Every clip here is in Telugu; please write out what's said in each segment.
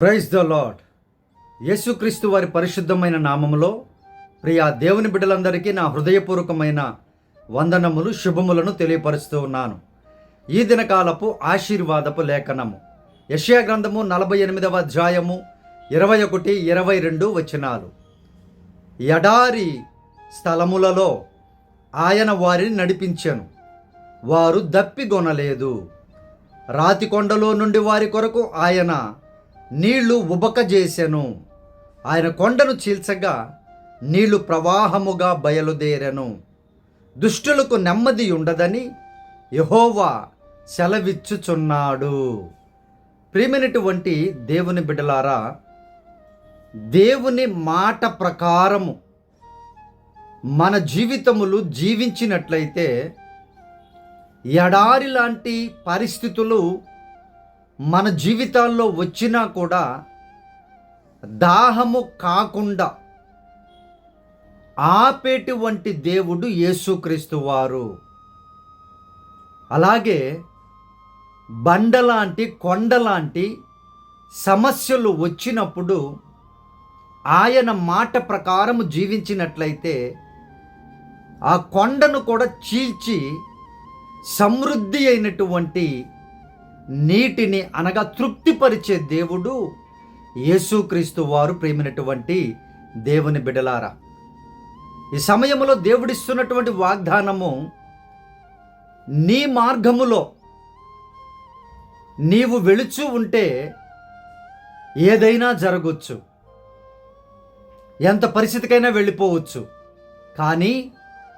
ప్రైజ్ ద లాడ్ యేసుక్రీస్తు వారి పరిశుద్ధమైన నామములో ప్రియా దేవుని బిడ్డలందరికీ నా హృదయపూర్వకమైన వందనములు శుభములను తెలియపరుస్తూ ఉన్నాను. ఈ దినకాలపు ఆశీర్వాదపు లేఖనము. యష్యా గ్రంథము నలభై ఎనిమిదవ అధ్యాయము ఇరవై ఒకటి ఇరవై రెండు వచనాలు. ఎడారి స్థలములలో ఆయన వారిని నడిపించెను. వారు దప్పిగొనలేదు. రాతి కొండలో నుండి వారి కొరకు ఆయన నీళ్ళు ఉబకజేసెను ఆయన కొండను చీల్చగా నీళ్ళు ప్రవాహముగా బయలుదేరెను. దుష్టులకు నెమ్మది ఉండదని యహోవా సెలవిచ్చుచున్నాడు. ప్రియమైనటువంటి దేవుని బిడ్డలారా దేవుని మాట ప్రకారము మన జీవితములు జీవించినట్లయితే ఎడారి లాంటి పరిస్థితులు మన జీవితాల్లో వచ్చినా కూడా దాహము కాకుండా ఆపేటువంటి దేవుడు యేసుక్రీస్తు వారు. అలాగే బండలాంటి కొండలాంటి సమస్యలు వచ్చినప్పుడు ఆయన మాట ప్రకారము జీవించినట్లయితే ఆ కొండను కూడా చీల్చి సమృద్ధి అయినటువంటి నీటిని అనగా తృప్తిపరిచే దేవుడు యేసుక్రీస్తు వారు ప్రేమినటువంటి దేవుని బిడలారా ఈ సమయంలో దేవుడిస్తున్నటువంటి వాగ్దానము నీ మార్గములో నీవు వెళుచు ఉంటే ఏదైనా జరగవచ్చు ఎంత పరిస్థితికైనా వెళ్ళిపోవచ్చు. కానీ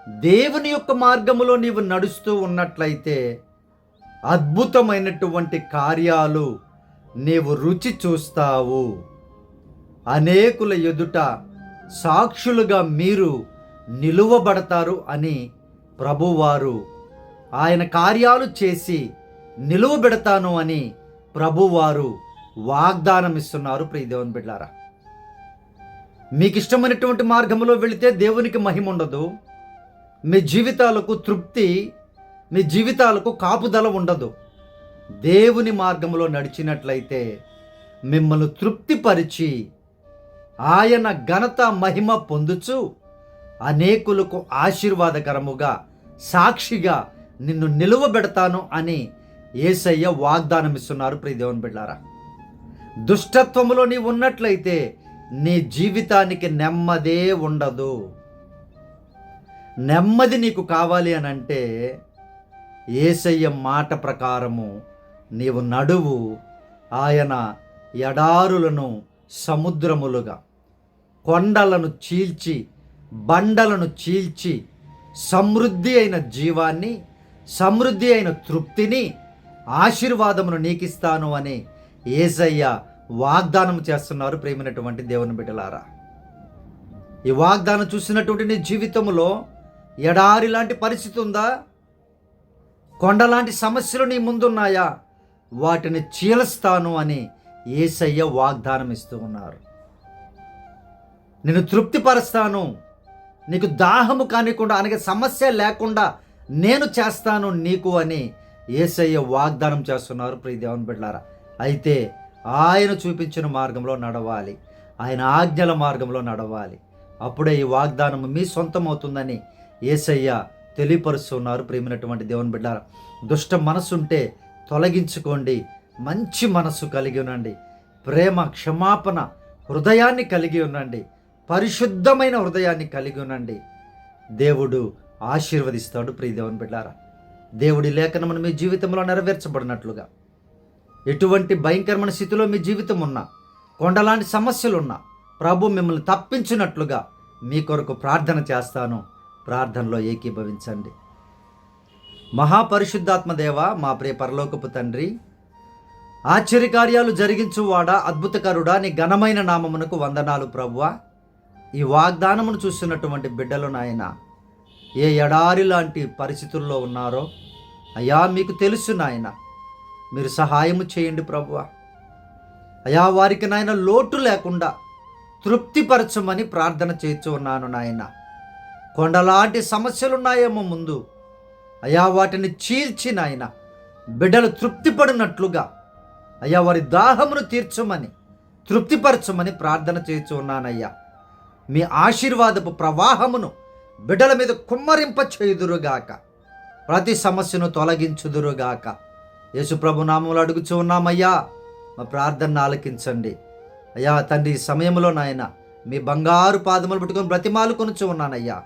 దేవుని యొక్క మార్గములో నీవు నడుస్తూ ఉన్నట్లయితే అద్భుతమైనటువంటి కార్యాలు నీవు రుచి చూస్తావు. అనేకుల ఎదుట సాక్షులుగా మీరు నిలువబడతారు అని ప్రభువారు ఆయన కార్యాలు చేసి నిలువబెడతాను అని ప్రభువారు వాగ్దానం ఇస్తున్నారు ప్రియదేవన్ బిడ్డారా మీకు ఇష్టమైనటువంటి మార్గంలో వెళితే దేవునికి మహిమ ఉండదు. మీ జీవితాలకు తృప్తి మీ జీవితాలకు కాపుదల ఉండదు. దేవుని మార్గంలో నడిచినట్లయితే మిమ్మల్ని తృప్తిపరిచి ఆయన ఘనత మహిమ పొందుచు అనేకులకు ఆశీర్వాదకరముగా సాక్షిగా నిన్ను నిలువబెడతాను అని ఏసయ్య వాగ్దానం ఇస్తున్నారు ప్రియదేవన్ బిడ్డారా దుష్టత్వములో నీ ఉన్నట్లయితే నీ జీవితానికి నెమ్మదే ఉండదు. నెమ్మది నీకు కావాలి అని అంటే ఏసయ్య మాట ప్రకారము నీవు నడువు ఆయన ఎడారులను సముద్రములుగా కొండలను చీల్చి బండలను చీల్చి సమృద్ధి అయిన జీవాన్ని సమృద్ధి అయిన తృప్తిని ఆశీర్వాదమును నీకిస్తాను అని ఏసయ్య వాగ్దానం చేస్తున్నారు ప్రేమైనటువంటి దేవుని బిడ్డలారా. ఈ వాగ్దానం చూసినటువంటి నీ జీవితంలో ఎడారి లాంటి పరిస్థితి ఉందా? కొండలాంటి సమస్యలు నీ ముందున్నాయా? వాటిని చీలస్తాను అని ఏసయ్య వాగ్దానం ఇస్తూ ఉన్నారు. నేను తృప్తిపరుస్తాను. నీకు దాహము కానికుండా అనగా సమస్య లేకుండా నేను చేస్తాను నీకు అని ఏసయ్య వాగ్దానం చేస్తున్నారు. ప్రియదేవన్ బిడ్డారా అయితే ఆయన చూపించిన మార్గంలో నడవాలి. ఆయన ఆజ్ఞల మార్గంలో నడవాలి. అప్పుడే ఈ వాగ్దానం మీ సొంతం అవుతుందని ఏసయ్య తెలియపరుస్తున్నారు ప్రేమినటువంటి దేవుని బిడ్డారా. దుష్ట మనసు ఉంటే తొలగించుకోండి. మంచి మనస్సు కలిగి ఉండండి. ప్రేమ క్షమాపణ హృదయాన్ని కలిగి ఉండండి. పరిశుద్ధమైన హృదయాన్ని కలిగి ఉండండి. దేవుడు ఆశీర్వదిస్తాడు ప్రియ దేవుని బిడ్డారా. దేవుడి లేఖనమును మీ జీవితంలో నెరవేర్చబడినట్లుగా. ఎటువంటి భయంకరమైన స్థితిలో మీ జీవితం ఉన్నా కొండలాంటి సమస్యలున్నా ప్రభు మిమ్మల్ని తప్పించినట్లుగా మీ కొరకు ప్రార్థన చేస్తాను. ప్రార్థనలో ఏకీభవించండి. మహాపరిశుద్ధాత్మదేవ మా ప్రియ పరలోకపు తండ్రి ఆశ్చర్యకార్యాలు జరిగించువాడా అద్భుతకరుడా నీ ఘనమైన నామమునకు వందనాలు ప్రభువ. ఈ వాగ్దానమును చూస్తున్నటువంటి బిడ్డలు నాయన ఏ ఎడారి లాంటి పరిస్థితుల్లో ఉన్నారో అయ్యా మీకు తెలుసు నాయన మీరు సహాయము చేయండి ప్రభువ. అయా వారికి నాయన లోటు లేకుండా తృప్తిపరచమని ప్రార్థన చేస్తూ ఉన్నాను నాయన. కొండలాంటి సమస్యలున్నాయేమో ముందు. అయా వాటిని చీల్చి నాయన బిడ్డలు తృప్తిపడినట్లుగా. అయ్యా వారి దాహమును తీర్చమని తృప్తిపరచమని ప్రార్థన చేస్తూ ఉన్నానయ్యా. మీ ఆశీర్వాదపు ప్రవాహమును బిడ్డల మీద కుమ్మరింప చేయుదురుగాక. ప్రతి సమస్యను తొలగించుదురుగాక. యేసుప్రభు నామములు అడుగుచూ ఉన్నామయ్యా మా ప్రార్థన ఆలకించండి. అయ్యా తండ్రి ఈ సమయంలో నాయన మీ బంగారు పాదములు పట్టుకొని బ్రతిమాలు కొనుచు ఉన్నానయ్యా.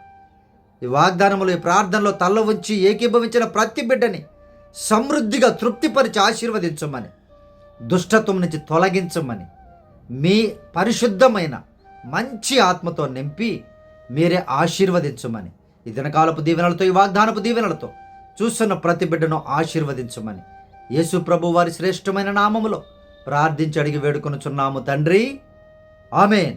ఈ వాగ్దానములు ఈ ప్రార్థనలో తల్ల ఉంచి ఏకీభవించిన ప్రతి బిడ్డని సమృద్ధిగా తృప్తిపరిచి ఆశీర్వదించమని దుష్టత్వం నుంచి తొలగించమని మీ పరిశుద్ధమైన మంచి ఆత్మతో నింపి మీరే ఆశీర్వదించమని ఈ దినకాలపు దీవెనలతో ఈ వాగ్దానపు దీవెనలతో చూస్తున్న ప్రతి బిడ్డను ఆశీర్వదించమని యేసు ప్రభు వారి శ్రేష్టమైన నామములో ప్రార్థించి అడిగి వేడుకొనుచున్నాము తండ్రి. ఆమెన్.